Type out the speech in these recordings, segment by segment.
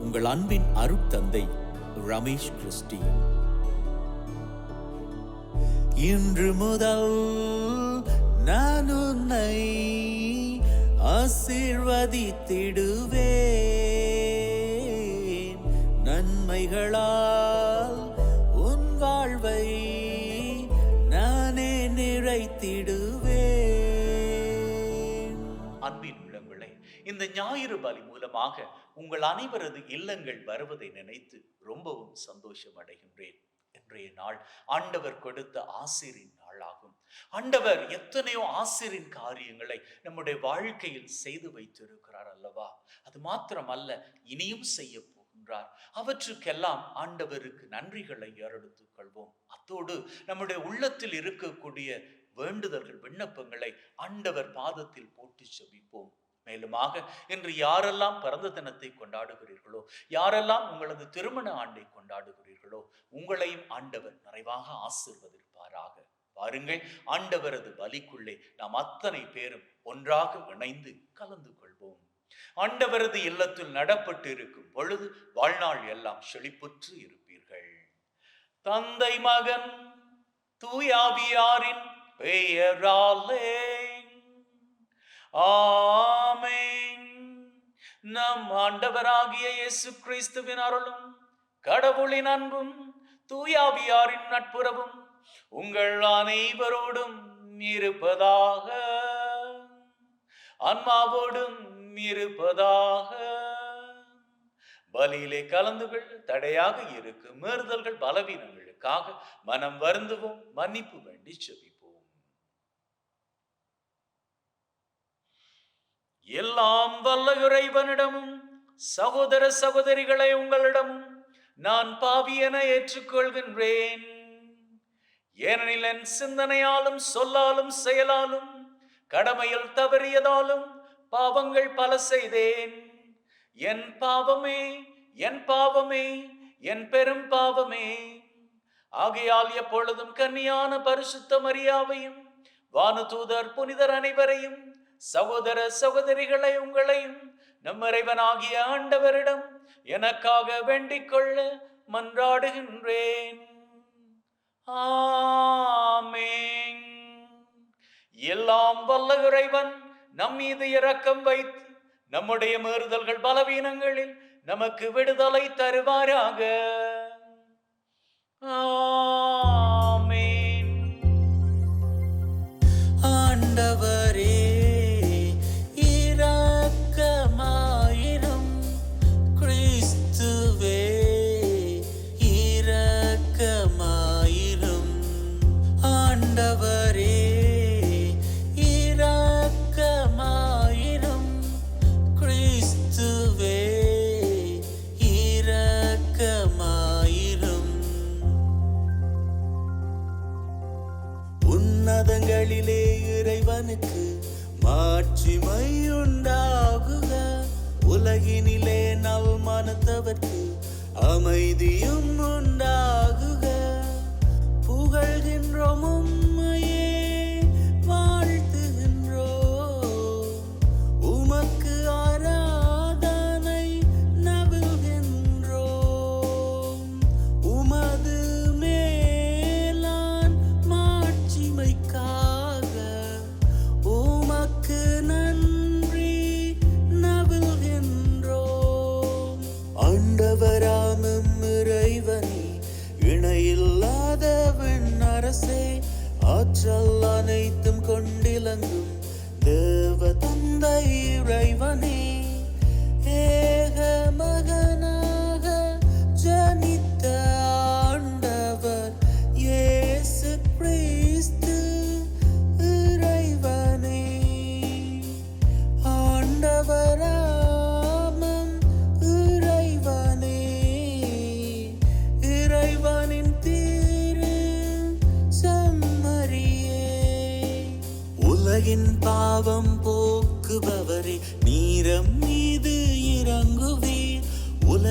உங்கள் அன்பின் அருட்தந்தை ரமேஷ் கிறிஸ்டி இன்று முதல் நான் உன்னை ஆசீர்வதித்திடுவேன். நன்மைகளால் உன் வாழ்வை நானே நிறைத்திடுவேன். அன்பின் உள்ளங்களே இந்த ஞாயிறு பலி மூலமாக உங்கள் அனைவரது இல்லங்கள் வருவதை நினைத்து ரொம்பவும் சந்தோஷம் அடைகின்றேன். இன்றைய நாள் ஆண்டவர் கொடுத்த ஆசிரின் நாளாகும். ஆண்டவர் எத்தனையோ ஆசிரின் காரியங்களை நம்முடைய வாழ்க்கையில் செய்து வைத்திருக்கிறார் அல்லவா? அது மாத்திரமல்ல இனியும் செய்ய போகின்றார். அவற்றுக்கெல்லாம் ஆண்டவருக்கு நன்றிகளை ஏறெடுத்துக் கொள்வோம். அத்தோடு நம்முடைய உள்ளத்தில் இருக்கக்கூடிய வேண்டுதல்கள் விண்ணப்பங்களை ஆண்டவர் பாதத்தில் போட்டு செபிப்போம். மேலுமாக இன்று யாரெல்லாம் பிறந்த தினத்தை கொண்டாடுகிறீர்களோ யாரெல்லாம் உங்களது திருமண ஆண்டை கொண்டாடுகிறீர்களோ உங்களையும் ஆண்டவர் நிறைவாக ஆசிர்வதிப்பாராக. பாருங்கள் ஆண்டவரது பலிக்குள்ளே நாம் அத்தனை பேரும் ஒன்றாக இணைந்து கலந்து கொள்வோம். ஆண்டவரது இல்லத்தில் நடப்பட்டு இருக்கும் பொழுது வாழ்நாள் எல்லாம் செழிப்புற்று இருப்பீர்கள். தந்தை மகன் தூயாவியாரின் பெயராலே ஆமேன். நம் ஆண்டவராகிய இயேசு கிறிஸ்துவின் அருளும் கடவுளின் அன்பும் தூயாவியாரின் நட்புறவும் உங்கள் அனைவரோடும் இருப்பதாக. ஆன்மாவோடும் இருப்பதாக. பலியிலே கலந்துகள் தடையாக இருக்கும் மீறுதல்கள் பலவீனங்களுக்காக மனம் வருந்துவோம் மன்னிப்பு வேண்டி செபிப்போம். எல்லாம் வல்ல இறைவனிடமும் சகோதர சகோதரிகளை உங்களிடமும் நான் பாவி என ஏற்றுக்கொள்கின்றேன். ஏனெனில் என் சிந்தனையாலும் சொல்லாலும் செயலாலும் கடமையில் தவறியதாலும் பாவங்கள் பல செய்தேன். என் பாவமே என் பாவமே என் பெரும் பாவமே. ஆகையால் எப்பொழுதும் கன்னியான பரிசுத்த மரியாவையும் வானுதூதர் புனிதர் அனைவரையும் சகோதர சகோதரிகளை உங்களையும் நம் இறைவனாகிய ஆண்டவரிடம் எனக்காக வேண்டிக் கொள்ள மன்றாடுகின்றேன். ஆமென். எல்லாம் வல்ல இறைவன் நம் மீது இரக்கம் வைத்து நம்முடைய மேறுதல்கள் பலவீனங்களில் நமக்கு விடுதலை தருவாராக. ஆ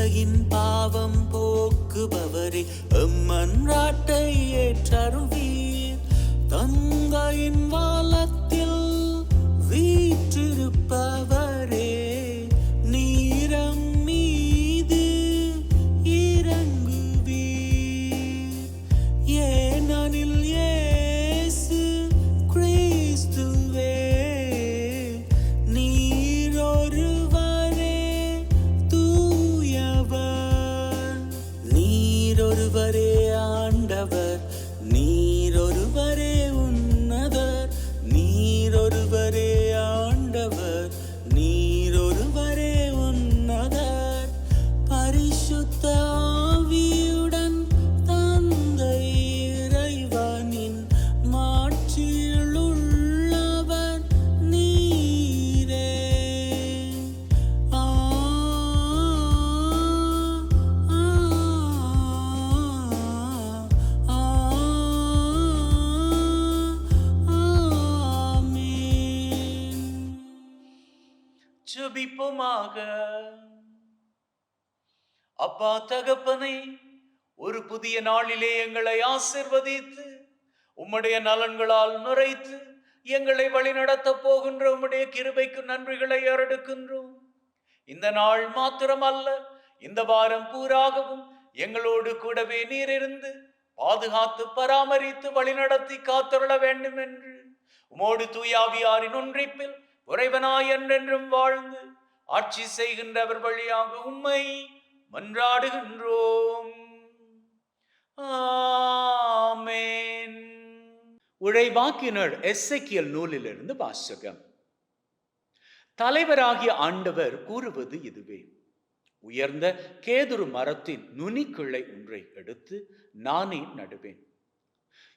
உலகின் பாவம் போக்குபவரே எம்மன்றாட்டை ஏற்றருவீர். தங்கையின் வாலத்தில் ஜெபிப்போமாக அப்பா தகப்பனை ஒரு புதிய நாளிலே எங்களை ஆசிர்வதித்து உம்முடைய நலன்களால் நுரைத்து எங்களை வழிநடத்த போகின்ற உம்முடைய கிருபைக்கு நன்றிகளை அறடுக்கின்றோம் இந்த நாள் மாத்திரமல்ல இந்த வாரம் பூராகவும் எங்களோடு கூடவே நீர் இருந்து பாதுகாத்து பராமரித்து வழிநடத்தி காத்தருள வேண்டும் என்று உமோடு தூயாவியாரின் ஒன்றிப்பில் உறைவனாய் என்றென்றும் வாழ்ந்து ஆட்சி செய்கின்றவர் வழியாக உண்மை மன்றாடுகின்றோம். ஆமேன். உழைவாக்கினர் எஸ்ஐக்கியல் நூலிலிருந்து வாசகம். தலைவராகிய ஆண்டவர் கூறுவது இதுவே. உயர்ந்த கேதுரு மரத்தின் நுனிக்கிளை ஒன்றை எடுத்து நானே நடுவேன்.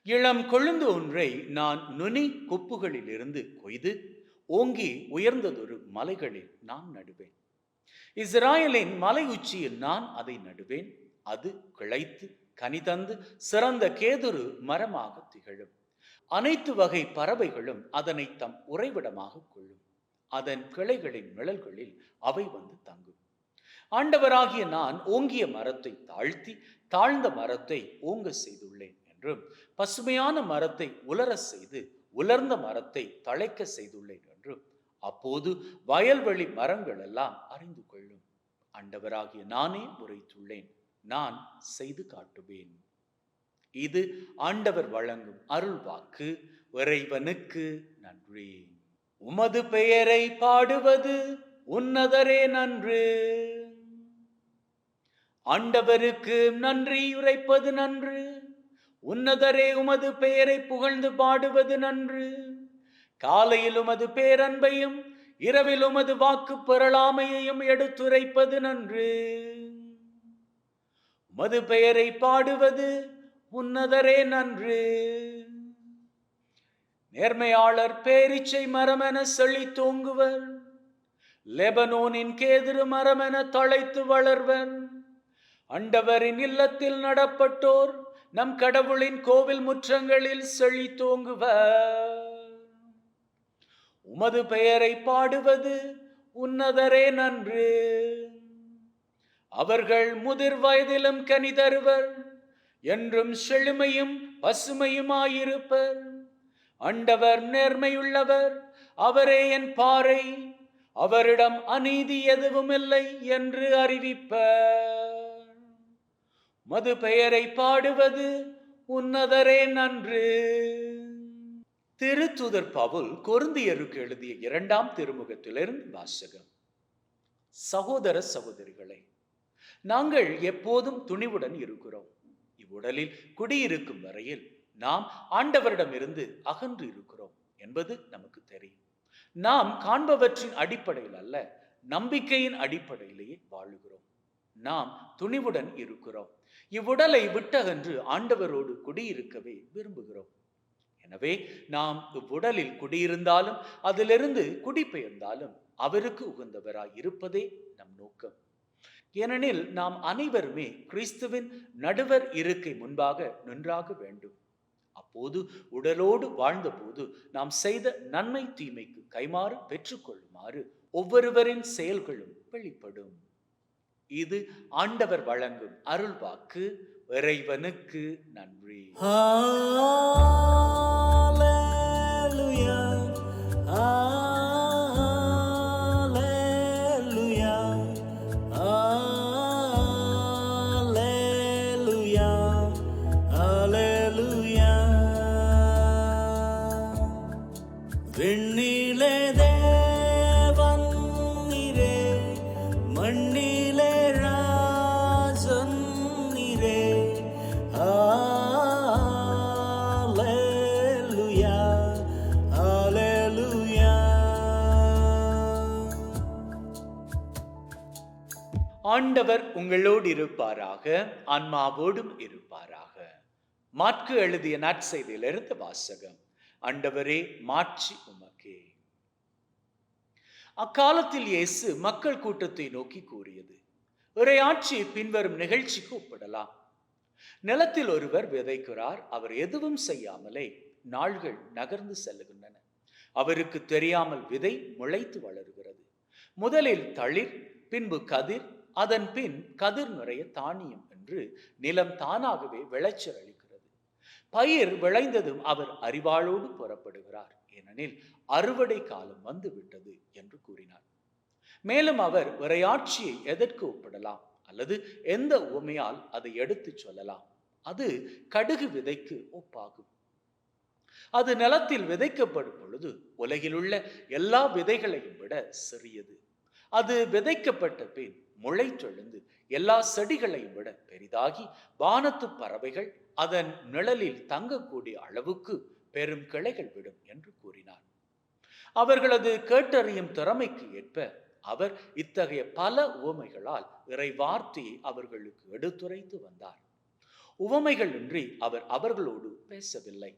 இளம் கொழுந்து ஒன்றை நான் நுனி கொப்புகளிலிருந்து கொய்து ஓங்கி உயர்ந்ததொரு மலைகளில் நான் நடுவேன். இஸ்ராயலின் மலை உச்சியில் நான் அதை நடுவேன். அது கிளைத்து கனி தந்து சிறந்த கேதுரு மரமாக திகழும். அனைத்து வகை பறவைகளும் அதனை தம் உறைவிடமாக கொள்ளும். அதன் கிளைகளின் நிழல்களில் அவை வந்து தங்கும். ஆண்டவராகிய நான் ஓங்கிய மரத்தை தாழ்த்தி தாழ்ந்த மரத்தை ஓங்க செய்துள்ளேன் என்றும் பசுமையான மரத்தை உலர செய்து உலர்ந்த மரத்தை தழைக்க செய்துள்ளேன் என்றும் அப்போது வயல்வெளி மரங்கள் எல்லாம் அறிந்து கொள்ளும். ஆண்டவராகிய நானே உரைத்துள்ளேன். நான் செய்து காட்டுவேன். இது ஆண்டவர் வழங்கும் அருள் வாக்கு இறைவனுக்கு நன்றி. உமது பெயரை பாடுவது உன்னதரே நன்று. ஆண்டவருக்கு நன்றி உரைப்பது நன்று. உன்னதரே உமது பெயரை புகழ்ந்து பாடுவது நன்று. காலையில் உமது பேரன்பையும் இரவில் உமது வாக்கு பெறலாமையையும் எடுத்துரைப்பது நன்று. மது பெயரை பாடுவது உன்னதரே நன்று. நேர்மையாளர் பேரிச்சை மரமென செழித்தோங்குவர் லெபனோனின் கேதிரு மரமென தழைத்து வளர்வர். அண்டவரின் இல்லத்தில் நடப்பட்டோர் நம் கடவுளின் கோவில் முற்றங்களில் செழித்தோங்குவர் உமது பெயரை பாடுவது உன்னதரே நன்று. அவர்கள் முதிர் வயதிலும் கனி தருவர் என்றும் செழுமையும் பசுமையுமாயிருப்பர். அண்டவர் நேர்மையுள்ளவர் அவரே என் பாறை. அவரிடம் அநீதி எதுவும் இல்லை என்று அறிவிப்பர். மது பெயரை பாடுவது உன்னதரே நன்று. திருத்துதர் பவுல் கொருந்தியருக்கு எழுதிய இரண்டாம் திருமுகத்திலிருந்து வாசகம். சகோதர சகோதரிகளே நாங்கள் எப்போதும் துணிவுடன் இருக்கிறோம். இவ்வுடலில் குடியிருக்கும் வரையில் நாம் ஆண்டவரிடமிருந்து அகன்று இருக்கிறோம் என்பது நமக்கு தெரியும். நாம் காண்பவற்றின் அடிப்படையில் அல்ல நம்பிக்கையின் அடிப்படையிலேயே வாழுகிறோம். நாம் துணிவுடன் இருக்கிறோம். இவ்வுடலை விட்டகன்று ஆண்டவரோடு குடியிருக்கவே விரும்புகிறோம். எனவே நாம் இவ்வுடலில் குடியிருந்தாலும் அதிலிருந்து குடிபெயர்ந்தாலும் அவருக்கு உகந்தவராய் இருப்பதே நம் நோக்கம். ஏனெனில் நாம் அனைவருமே கிறிஸ்துவின் நடுவர் இருக்கை முன்பாக நின்றாக வேண்டும். அப்போது உடலோடு வாழ்ந்தபோது நாம் செய்த நன்மை தீமைக்கு கைமாறு பெற்றுக்கொள்ளுமாறு ஒவ்வொருவரின் செயல்களும் வெளிப்படும். இது ஆண்டவர் வழங்கும் அருள்வாக்கு. இறைவனுக்கு நன்றி ஆ ஆண்டவர் உங்களோடு இருப்பாராக ஆன்மாவோடும் இருப்பாராக. மாற்கு எழுதிய நற்செய்தியிலிருந்து வாசகம் ஆண்டவரே மாட்சி உமக்கே. அக்காலத்தில் இயேசு மக்கள் கூட்டத்தை நோக்கி கூறியது உரையாட்சி பின்வரும் நிகழ்ச்சிக்கு ஒப்பிடலாம் நிலத்தில் ஒருவர் விதைக்கிறார் அவர் எதுவும் செய்யாமலே நாள்கள் நகர்ந்து செல்லுகின்றன. அவருக்கு தெரியாமல் விதை முளைத்து வளருகிறது. முதலில் தளிர் பின்பு கதிர் அதன் பின் கதிர் நிறைய தானியம் என்று நிலம் தானாகவே விளைச்சல் அளிக்கிறது. பயிர் விளைந்ததும் அவர் அறிவாளோடு புறப்படுகிறார். ஏனெனில் அறுவடை காலம் வந்துவிட்டது என்று கூறினார். மேலும் அவர் விரையாட்சியை எதற்கு ஒப்பிடலாம்? அல்லது எந்த உவமையால் அதை எடுத்துச் சொல்லலாம்? அது கடுகு விதைக்கு ஒப்பாகும். அது நிலத்தில் விதைக்கப்படும் பொழுது உலகிலுள்ள எல்லா விதைகளையும் விட சிறியது. அது விதைக்கப்பட்ட பின் முளைத்தெழுந்து எல்லா செடிகளையும் விட பெரிதாகி வானத்து பறவைகள் அதன் நிழலில் தங்கக்கூடிய அளவுக்கு பெரும் கிளைகள் விடும் என்று கூறினார். அவர்களது கேட்டறியும் திறமைக்கு ஏற்ப அவர் இத்தகைய பல உவமைகளால் இறை வார்த்தையை அவர்களுக்கு எடுத்துரைத்து வந்தார். உவமைகள் இன்றி அவர் அவர்களோடு பேசவில்லை.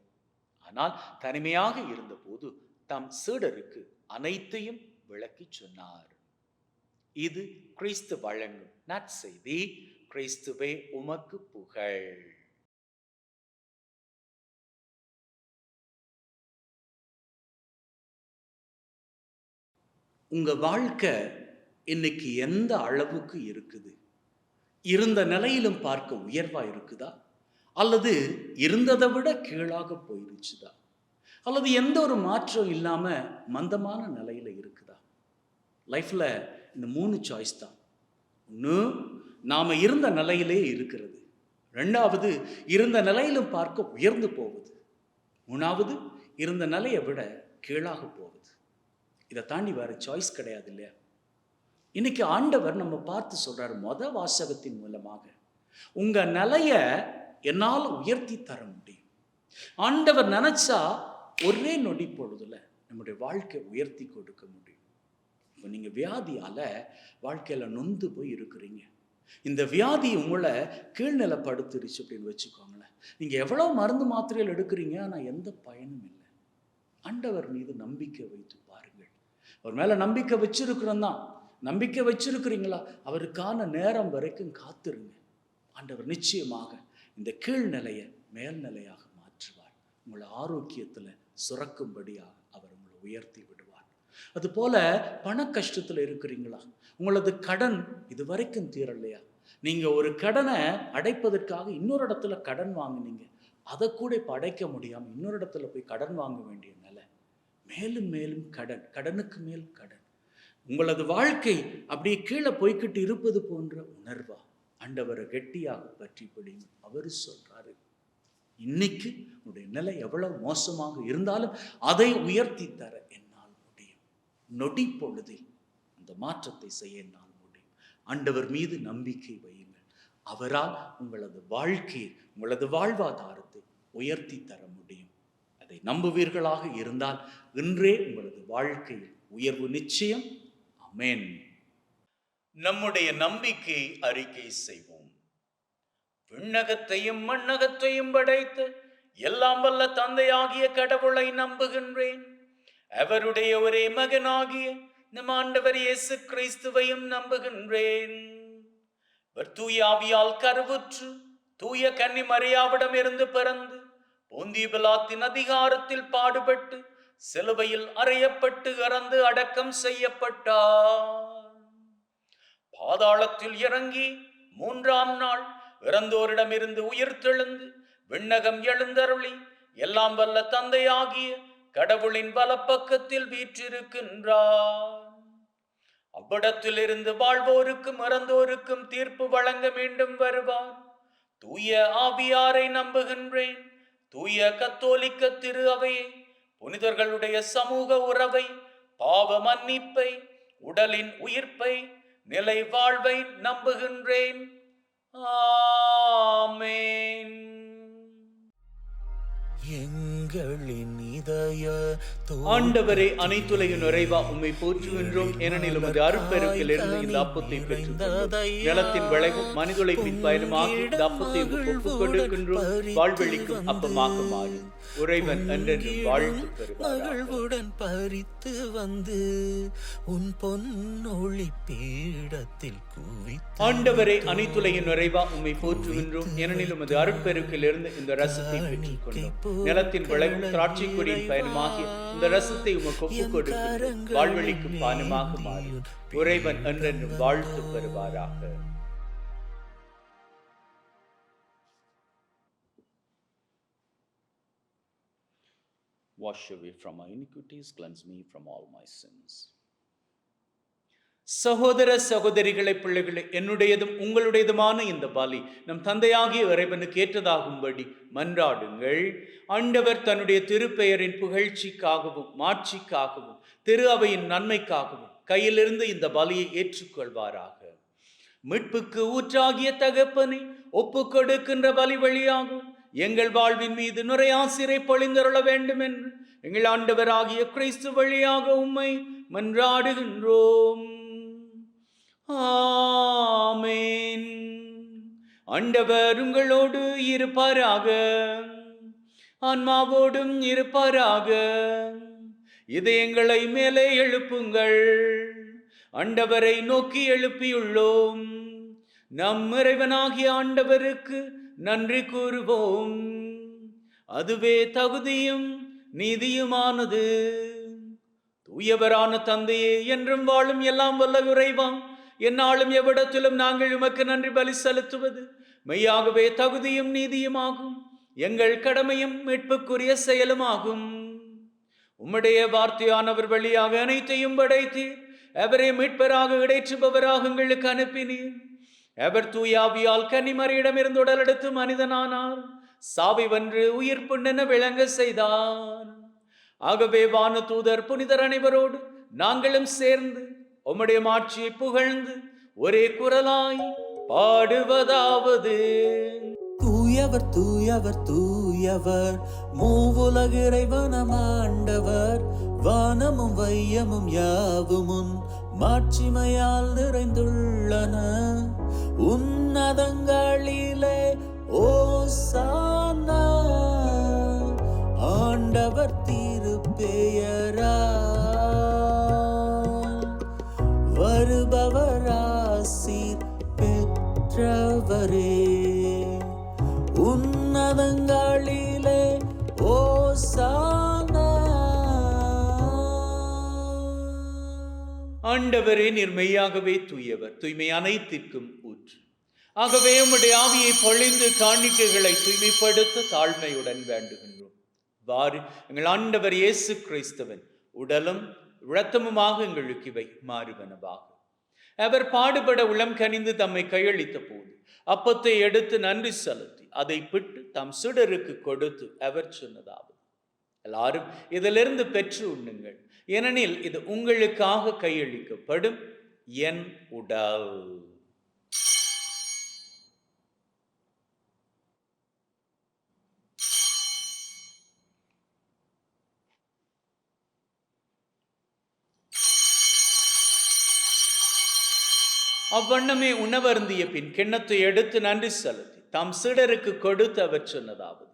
ஆனால் தனிமையாக இருந்தபோது தம் சீடருக்கு அனைத்தையும் விளக்கிச் சொன்னார். இது கிறிஸ்து வழங்கும். நற்செய்தி கிறிஸ்துவே உமக்கு புகழ். உங்க வாழ்க்கை இன்னைக்கு எந்த அளவுக்கு இருக்குது? இருந்த நிலையிலும் பார்க்க உயர்வா இருக்குதா? அல்லது இருந்ததை விட கீழாக போயிருச்சுதா அல்லது எந்த ஒரு மாற்றம் இல்லாம மந்தமான நிலையில இருக்குதா? லைஃப்ல இந்த மூணு சாய்ஸ் தான். ஒன்று நாம் இருந்த நிலையிலே இருக்கிறது. ரெண்டாவது இருந்த நிலையிலும் பார்க்க உயர்ந்து போவது மூணாவது இருந்த நிலையை விட கீழாக போவது இதை தாண்டி வேற சாய்ஸ் கிடையாது இல்லையா? இன்னைக்கு ஆண்டவர் நம்ம பார்த்து சொல்கிறார் மொத வாசகத்தின் மூலமாக. உங்கள் நிலையை என்னால் உயர்த்தி தர முடியும். ஆண்டவர் நினைச்சா ஒரே நொடி பொழுதுல நம்முடைய வாழ்க்கை உயர்த்தி கொடுக்க முடியும். இப்போ நீங்க வியாதியால வாழ்க்கையில நொந்து போய் இருக்கிறீங்க. இந்த வியாதி உங்களை கீழ்நிலைப்படுத்திருச்சு அப்படின்னு வச்சுக்கோங்களேன். நீங்க எவ்வளவு மருந்து மாத்திரைகள் எடுக்கிறீங்க ஆனா எந்த பயனும் இல்லை. ஆண்டவர் மீது நம்பிக்கை வைத்து பாருங்கள். அவர் மேல நம்பிக்கை வச்சிருக்கிறோம் தான். நம்பிக்கை வச்சிருக்கிறீங்களா? அவருக்கான நேரம் வரைக்கும் காத்திருங்க. ஆண்டவர் நிச்சயமாக இந்த கீழ்நிலையை மேல்நிலையாக மாற்றுவார். உங்களை ஆரோக்கியத்துல சுரக்கும்படியாக அவர் உங்களை உயர்த்தி அதுபோல பண கஷ்டத்துல இருக்கிறீங்களா? உங்களது கடன் இது வரைக்கும் தீரலையா? நீங்க ஒரு கடனை அடைப்பதற்காக இன்னொரு இடத்துல கடன் வாங்குனீங்க. அதை கூட இப்போ அடைக்க முடியாம இன்னொரு இடத்துல போய் கடன் வாங்க வேண்டிய நிலை. மேலும் மேலும் கடன் கடனுக்கு மேல் கடன். உங்களது வாழ்க்கை அப்படியே கீழே போய்க்கிட்டு இருப்பது போன்ற உணர்வா? ஆண்டவரை கெட்டியாக பற்றி பிடிங்க அவர் சொல்றாரு. இன்னைக்கு உன்னுடைய நிலை எவ்வளவு மோசமாக இருந்தாலும் அதை உயர்த்தி தர நொடி பொழுதில் அந்த மாற்றத்தை செய்ய என்னால் முடியும். ஆண்டவர் மீது நம்பிக்கை வையுங்கள். அவரால் உங்களது வாழ்க்கையை உங்களது வாழ்வாதாரத்தை உயர்த்தி தர முடியும். அதை நம்புவீர்களாக இருந்தால் இன்றே உங்களது வாழ்க்கையில் உயர்வு நிச்சயம். அமேன் நம்முடைய நம்பிக்கை அறிக்கை செய்வோம். விண்ணகத்தையும் மண்ணகத்தையும் படைத்து எல்லாம் வல்ல தந்தையாகிய கடவுளை நம்புகின்றேன். அவருடைய ஒரே மகனாகிய நம் ஆண்டவர் இயேசு கிறிஸ்துவையும் நம்புகின்றேன். தூயாவியால் தூய ஆவியால் கருவுற்று தூய கன்னி மரியாவிடம் இருந்து பிறந்து பொந்திவிலாத்தின் அதிகாரத்தில் பாடுபட்டு சிலுவையில் அறையப்பட்டு இறந்து அடக்கம் செய்யப்பட்டார். பாதாளத்தில் இறங்கி மூன்றாம் நாள் இறந்தோரிடமிருந்து உயிர்த்தெழுந்து விண்ணகம் எழுந்தருளி எல்லாம் வல்ல தந்தையாகிய கடவுளின் வலப்பக்கத்தில் வீற்றிருக்கின்றார். அவ்விடத்தில் வாழ்வோருக்கும் இறந்தோருக்கும் தீர்ப்பு வழங்க மீண்டும் வருவார். தூய ஆவியாரை நம்புகின்றேன். தூய கத்தோலிக்க திரு அவையை புனிதர்களுடைய சமூக உறவை பாவ மன்னிப்பை உடலின் உயிர்ப்பை நிலை வாழ்வை நம்புகின்றேன். ஆமேன். எங்களின் ஆண்டவரே அனைத்துலகின் நிறைவா உம்மை போற்றுகின்றோம். ஏனெனில் உமது அருட்பெருக்கில் இருந்து இந்த அப்பத்தை பெற்று நிலத்தின் விளைவும் மனிதுழைப்பின் பயனுமாக இந்த அப்பத்தை ஒப்புக் கொடுக்கின்றோம். வாழ்வெளிக்கும் அப்பமாக மாறும் உறைவன் என்றென்று வாழ்த்து பெறுவார் மகிழ்வுடன் பறித்து வந்து உன் பொன்னொளி பீடத்தில் குவித்து ஆண்டவரே அனைத்துலகின் நிறைவா உம்மை போற்றுகின்றோம். ஏனெனில் உமது அருட்பெருக்கில் இருந்து இந்த ரசத்தை பெற்றுக்கொண்டோம். நிலத்தின் விளைவும் திராட்சை பயனுமாகிய இந்த ரசத்தை உமக்கு ஒப்புக் கொடுக்கின்றோம் வாழ்வெளிக்கும் பானமாக மாறும் உறைவன் என்றென்று வாழ்த்து பெறுவாராக Wash away from my iniquities, cleanse me from all my sins. சகோதர சகோதரிகளை பிள்ளைகளை என்னுடையதும் உங்களுடையதுமான இந்த பலி நம் தந்தையாகிய இறைவனுக்கு ஏற்றதாகும்படி மன்றாடுங்கள். ஆண்டவர் தன்னுடைய திருப்பெயரின் புகழ்ச்சிக்காகவும் மாட்சிக்காகவும் திரு அவையின் நன்மைக்காகவும் கையிலிருந்து இந்த பலியை ஏற்றுக்கொள்வாராக. மீட்புக்கு ஊற்றாகிய தகப்பனை ஒப்பு கொடுக்கின்ற பலி வழியாகும் எங்கள் வாழ்வின் மீது நுரையாசிரை பொழிந்தருள வேண்டும் என்று எங்கள் ஆண்டவராகிய கிறிஸ்து வழியாக உம்மை மன்றாடுகின்றோம். ஆமென். ஆண்டவர் உங்களோடு இருப்பாராக. ஆன்மாவோடும் இருப்பாராக. இதயங்களை மேலே எழுப்புங்கள். ஆண்டவரை நோக்கி எழுப்பியுள்ளோம். நம் இறைவனாகிய ஆண்டவருக்கு நன்றி கூறுவோம். அதுவே தகுதியும் நீதியுமானது. தூயவரான தந்தையே என்றும் வாழும் எல்லாம் வல்ல உறைவான் என்னாலும் எவ்விடத்திலும் நாங்கள் உமக்கு நன்றி பலி செலுத்துவது. மெய்யாகவே தகுதியும் நீதியுமாகும். எங்கள் கடமையும் மீட்புக்குரிய செயலுமாகும். உம்முடைய வார்த்தையானவர் வழியாக அனைத்தையும் படைத்தீர். அவரை மீட்பராக இடைற்றுபவராக எங்களுக்கு அனுப்பினீர். எவர் தூயாவியால் உடல் எழுத்து மனிதனானார். சாவி வென்று உயிர் புண்ணென விளங்க செய்தார். ஆகவே வான தூதர் புனிதர் அனைவரோடு நாங்களும் சேர்ந்து உம்முடைய மாட்சியை புகழ்ந்து ஒரே குரலாய் பாடுவதாவது. தூயவர் தூயவர் தூயவர் மூவுலக இறைவனமாண்டவர் வானமும் வையமும் யாவுமுன் மாட்சிமையால் நிறைந்துள்ளன. உன்னதங்களிலே ஓ ஓசானா ஆண்டவர் திருப்பெயரால் ஆண்டவரே நீர் மெய்யாகவே தூயவர். தூய்மை அனைத்திற்கும் ஊற்று. ஆகவே உம்முடைய ஆவியை பொழிந்து காணிக்கைகளை தூய்மைப்படுத்த தாழ்மையுடன் வேண்டுகின்றோம். வாரு எங்கள் ஆண்டவர் இயேசு கிறிஸ்தவன் உடலும் இரத்தமுமாக எங்களுக்கு இவை மாறுவனவாக. அவர் பாடுபட உளம் கனிந்து தம்மை கையளித்த போது அப்பத்தை எடுத்து நன்றி செலுத்தி அதை பிட்டு தம் சுடருக்கு கொடுத்து அவர் சொன்னதாவது. எல்லாரும் இதிலிருந்து பெற்று உண்ணுங்கள். ஏனெனில் இது உங்களுக்காக கையளிக்கப்படும் என் உடல். அவ்வண்ணமே உணவருந்திய பின் கிண்ணத்தை எடுத்து நன்றி செலுத்தி தாம் சிடருக்கு கொடுத்து அவர் சொன்னதாவது.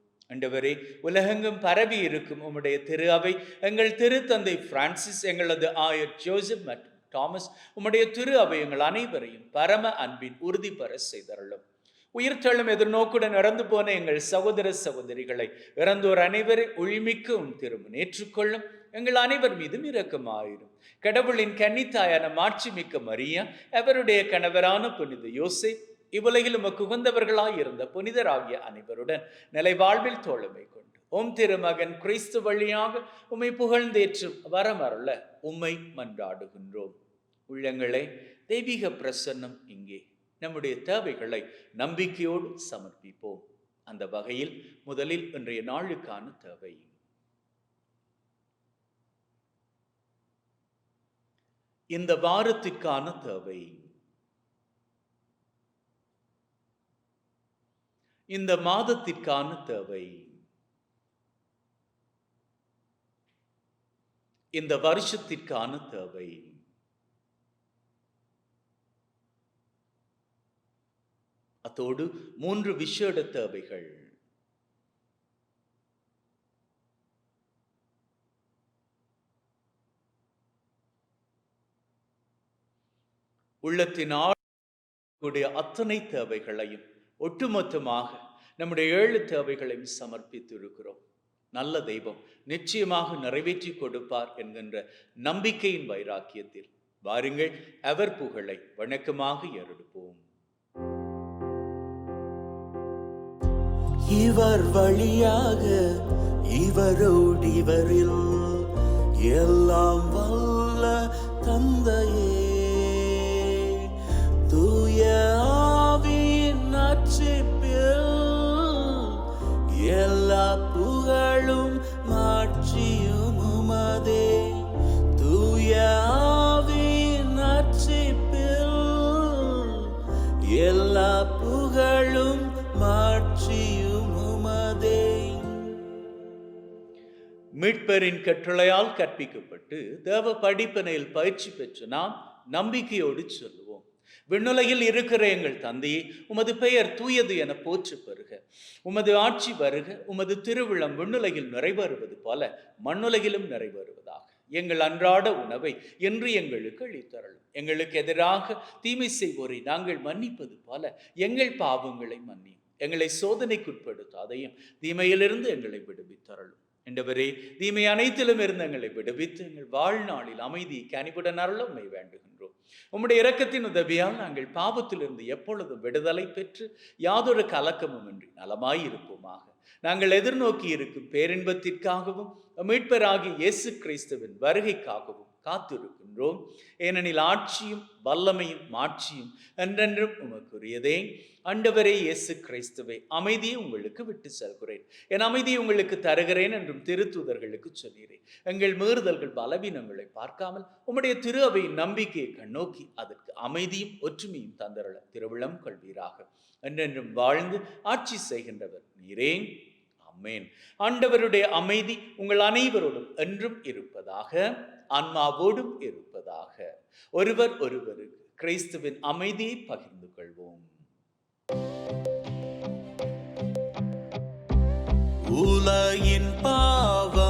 ஆண்டவரே உலகெங்கும் பரவி இருக்கும் உம்முடைய திரு அவை எங்கள் திருத்தந்தை பிரான்சிஸ் எங்களது ஆயர் ஜோசப் மற்றும் தாமஸ் உம்முடைய திரு அவை எங்கள் அனைவரையும் பரம அன்பின் உறுதிபெற செய்தருளும். உயிர்த்தெழும் எதிர்நோக்குடன் இறந்து போன எங்கள் சகோதர சகோதரிகளை இறந்தோர் அனைவரை ஒளிமிக்க திரும்ப ஏற்றுக்கொள்ளும். எங்கள் அனைவர் மீதும் இரக்கமாயிரும். கடவுளின் கன்னித்தாயான மாட்சிமிக்க மரியா அவருடைய கணவரான புனித யோசை இவ்வுலகில் உமக்கு உகந்தவர்களாய் இருந்த புனிதராகிய அனைவருடன் நிலை வாழ்வில் தோழமை கொண்டு ஓம் திருமகன் கிறிஸ்து வழியாக உம்மை புகழ்ந்தேற்று வரமருள உம்மை மன்றாடுகின்றோம். உள்ளங்களே தெய்வீக பிரசன்னம் இங்கே. நம்முடைய தேவைகளை நம்பிக்கையோடு சமர்ப்பிப்போம். அந்த வகையில் முதலில் இன்றைய நாளுக்கான தேவை. இந்த வாரத்திற்கான தேவை. இந்த மாதத்திற்கான தேவை. இந்த வருஷத்திற்கான தேவை. அத்தோடு மூன்று விஷேட தேவைகள். உள்ளத்தின் ஆளுடைய அத்தனை தேவைகளையும் ஒட்டுமொத்தமாக நம்முடைய ஏழு தேவைகளையும் சமர்ப்பித்து இருக்கிறோம் நல்ல தெய்வம் நிச்சயமாக நிறைவேற்றி கொடுப்பார் என்கின்ற நம்பிக்கையின் வைராக்கியத்தில். வாருங்கள் அவர் புகழை வணக்கமாக ஏறெடுப்போம். இவர் வழியாக இவரோடு இவரில் எல்லாம் வல்ல தந்தையே. எல்லா புகழும் மாற்றியும் உமதே. தூய ஆவியின் நட்சிப்பில் எல்லா புகழும் மாற்றியும் உமதே. மீட்பரின் கட்டளையால் கற்பிக்கப்பட்டு தேவ படிப்பனையில் பயிற்சி பெற்று நாம் நம்பிக்கையோடு சொல்லுவோம் விண்ணுலகில் இருக்கிற எங்கள் தந்தையே உமது பெயர் தூயது என போற்று பெறுக. உமது ஆட்சி வருக உமது திருவிழம் விண்ணுலகில் நிறைவேறுவது போல மண்ணுலகிலும் நிறைவேறுவதாக. எங்கள் அன்றாட உணவை என்று எங்களுக்கு அளித்தரலும் எங்களுக்கு எதிராக தீமை செய்வோரை நாங்கள் மன்னிப்பது போல எங்கள் பாவங்களை மன்னி எங்களை சோதனைக்குட்படுத்தாதையும் தீமையிலிருந்து எங்களை விடுவித்தரலும் என்றவரே தீமை அனைத்திலும் இருந்து எங்களை விடுவித்து எங்கள் வாழ்நாளில் அமைதி கனிவுடன் அருள உண்மை வேண்டுகின்றோம். உம்முடைய இரக்கத்தின் உதவியால் நாங்கள் பாவத்திலிருந்து எப்பொழுதும் விடுதலை பெற்று யாதொரு கலக்கமும் இன்றி நலமாயிருப்போமாக. நாங்கள் எதிர்நோக்கி இருக்கும் பேரின்பத்திற்காகவும் மீட்பராகி இயேசு கிறிஸ்துவின் வருகைக்காகவும் காத்திருக்கின்றோம். ஏனெனில் ஆட்சியும் வல்லமையும் மாட்சியும் என்றென்றும் உமக்குரியதே. அண்டவரே இயேசு கிறிஸ்துவை அமைதியை உங்களுக்கு விட்டு செல்கிறேன். என் அமைதியை உங்களுக்கு தருகிறேன் என்றும் திருத்துதர்களுக்கு சொல்கிறேன். எங்கள் மீறுதல்கள் பலவீனங்களை பார்க்காமல் உம்முடைய திரு அவையின் நம்பிக்கையை கண்ணோக்கி அதற்கு அமைதியும் ஒற்றுமையும் தந்தரள திருவிழம் கொள்வீராக. என்றென்றும் வாழ்ந்து ஆட்சி செய்கின்றவர் நீரேன் அம்மேன் ஆண்டவருடைய அமைதி உங்கள் அனைவரோடும் என்றும் இருப்பதாக ஆன்மாவோடும் இருப்பதாக. ஒருவர் ஒருவருக்கு கிறிஸ்துவின் அமைதியை பகிர்ந்து கொள்வோம். உலகின் பாவ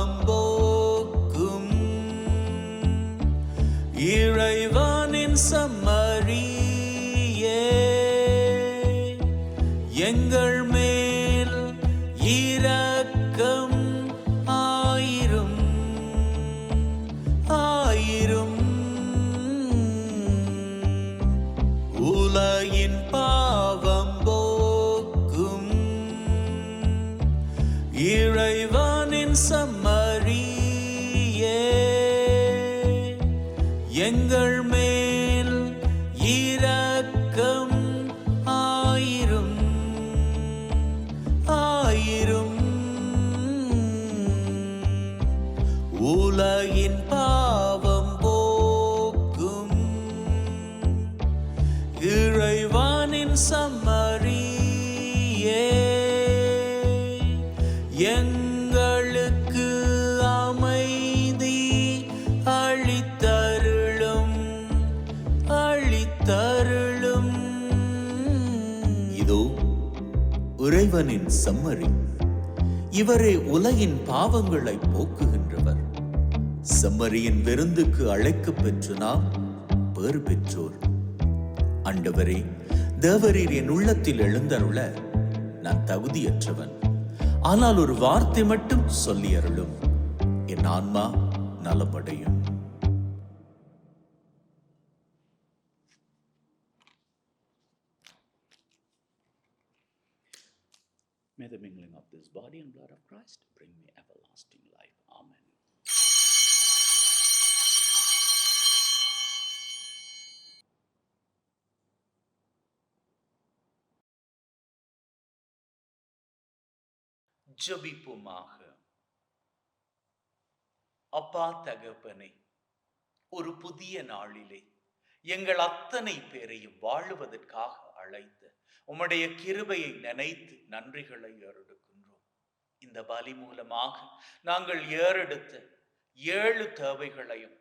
இறைவனின் சம்மரி இவரே உலகின் பாவங்களை போக்குகின்றவர். சம்மரியின் விருந்துக்கு அழைக்கப் பெற்று நாம் பேறு பெற்றோர் அண்டவரே தேவரீர் என் உள்ளத்தில் எழுந்தருள நான் தகுதியற்றவன். ஆனால் ஒரு வார்த்தை மட்டும் சொல்லி அருளும். என் ஆன்மா நலமடையும். Body and blood of Christ bring me everlasting life. Amen. ஜபிப்புமாக அப்பா தகப்பனே ஒரு புதிய நாளிலே எங்கள் அத்தனை பேரையும் வாழுவதற்காக அழைத்த உம்முடைய கிருபையை நினைத்து நன்றிகளை அருடுக்கும் இந்த பலி மூலமாக நாங்கள் ஏறெடுத்த ஏழு தேவைகளையும்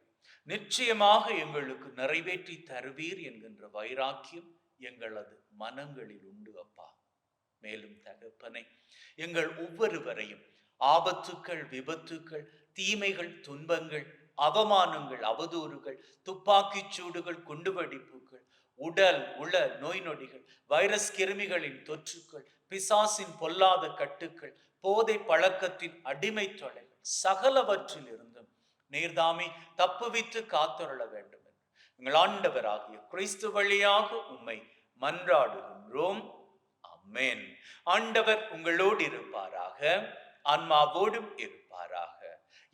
நிச்சயமாக எங்களுக்கு நிறைவேற்றி தருவீர் என்கின்ற வைராக்கியம் எங்களது மனங்களில் உண்டு அப்பா. மேலும் தகப்பனை எங்கள் ஒவ்வொருவரையும் ஆபத்துக்கள் விபத்துக்கள் தீமைகள் துன்பங்கள் அவமானங்கள் அவதூறுகள் துப்பாக்கிச் சூடுகள் குண்டுவெடிப்புகள் உடல் உள நோய் நொடிகள் வைரஸ் கிருமிகளின் தொற்றுக்கள் பிசாசின் பொல்லாத கட்டுக்கள் போதை பழக்கத்தின் அடிமை தொலை சகலவற்றில் இருந்தும் நீர்தாமி தப்புவித்து காத்தருள வேண்டும் என்று. எங்கள் ஆண்டவராகிய கிறிஸ்து வழியாக உம்மை மன்றாடுகின்றோம். அம்மேன் ஆண்டவர் உங்களோடு இருப்பாராக ஆன்மாவோடும் இருப்பாராக.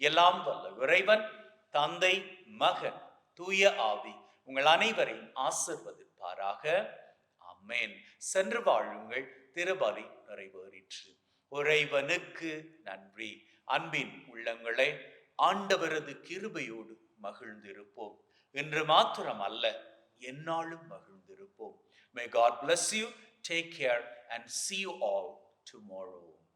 எல்லாம் வல்ல இறைவன் தந்தை மகன் தூய ஆவி உங்கள் அனைவரையும் ஆசிர்வதிப்பாராக. அம்மேன் சென்று வாழுங்கள் திருபலி நிறைவேறிற்று. இறைவனுக்கு நன்றி. அன்பின் உள்ளங்களை ஆண்டவரது கிருபையோடு மகிழ்ந்திருப்போம். என்று மாத்திரம் அல்ல என்னாலும் மகிழ்ந்திருப்போம். May God bless you take care and see you all tomorrow